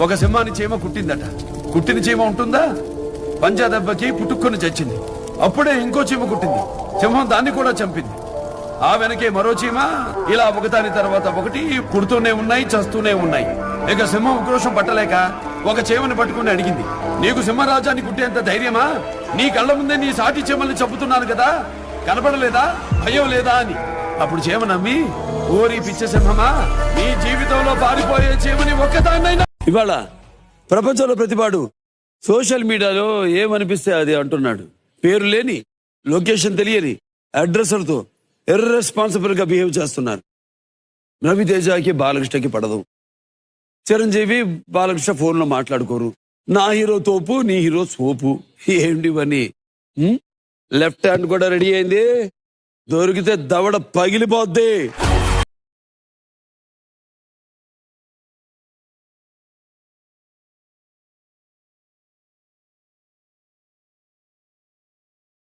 ఒక సింహాన్ని చీమ కుట్టిందట. కుట్టిన చీమ ఉంటుందా? పంజా దెబ్బకి పుట్టుకొని చచ్చింది. అప్పుడే ఇంకో చీమ కుట్టింది. సింహం దాన్ని కూడా చంపింది. ఆ వెనకే మరో చీమ ఇలా ఒకదాని తర్వాత ఒకటి పుడుతూనే ఉన్నాయి చస్తూనే ఉన్నాయి. ఇక సింహం ఉక్రోషం పట్టలేక ఒక చీమని పట్టుకుని అడిగింది. నీకు సింహరాజాన్ని కుట్టేంత ధైర్యమా? నీ కళ్ళ ముందే నీ సాటి చీమల్ని చంపుతున్నాను కదా? కనపడలేదా? భయం లేదా అని. అప్పుడు చీమ నమ్మి ఓరి పిచ్చ సింహమా నీ జీవితంలో పారిపోయే చీమని ఒక్కదాన్నైనా ఇవాళ ప్రపంచంలో ప్రతివాడు సోషల్ మీడియాలో ఏమనిపిస్తే అది అంటున్నాడు. పేరు లేని లొకేషన్ తెలియని అడ్రస్లతో ఇర్రెస్పాన్సిబుల్గా బిహేవ్ చేస్తున్నారు. రవితేజకి బాలకృష్ణకి పడదు. చిరంజీవి బాలకృష్ణ ఫోన్లో మాట్లాడుకోరు. నా హీరో తోపు నీ హీరో సోపు. ఏంటి ఇవన్నీ? లెఫ్ట్ హ్యాండ్ కూడా రెడీ అయింది. దొరికితే దవడ పగిలిపోద్ది.